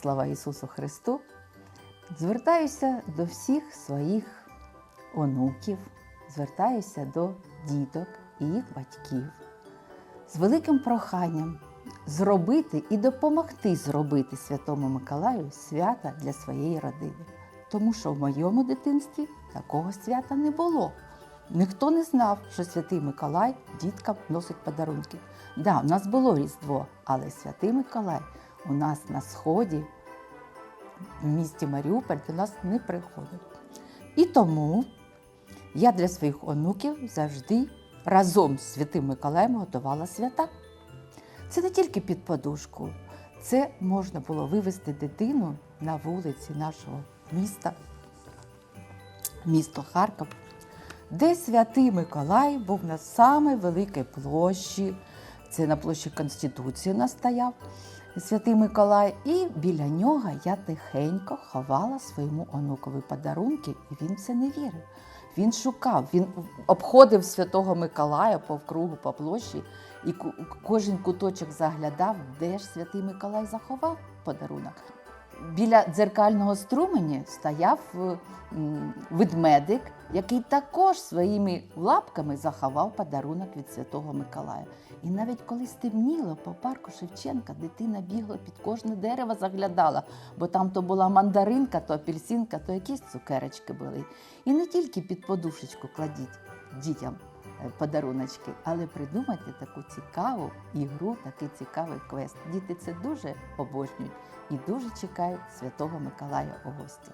слава Ісусу Христу, звертаюся до всіх своїх онуків, звертаюся до діток і їх батьків з великим проханням зробити і допомогти зробити Святому Миколаю свята для своєї родини. Тому що в моєму дитинстві такого свята не було. Ніхто не знав, що святий Миколай діткам носить подарунки. Да, у нас було Різдво, але святий Миколай у нас на сході, в місті Маріуполь, до нас не приходить. І тому я для своїх онуків завжди разом з святим Миколаєм готувала свята. Це не тільки під подушку, це можна було вивезти дитину на вулиці нашого міста, місто Харків, де святий Миколай був на самій великій площі. Це на площі Конституції настояв святий Миколай, і біля нього я тихенько ховала своєму онукові подарунки, і він це не вірив. Він шукав, він обходив святого Миколая по кругу, по площі, і кожен куточок заглядав, де ж святий Миколай заховав подарунок. Біля дзеркального струмені стояв е, ведмедик, який також своїми лапками заховав подарунок від святого Миколая. І навіть коли стемніло по парку Шевченка, дитина бігла під кожне дерево, заглядала, бо там то була мандаринка, то апельсинка, то якісь цукерочки були. І не тільки під подушечку кладіть дітям подаруночки, але придумайте таку цікаву ігру, такий цікавий квест. Діти це дуже обожнюють і дуже чекають Святого Миколая у гості.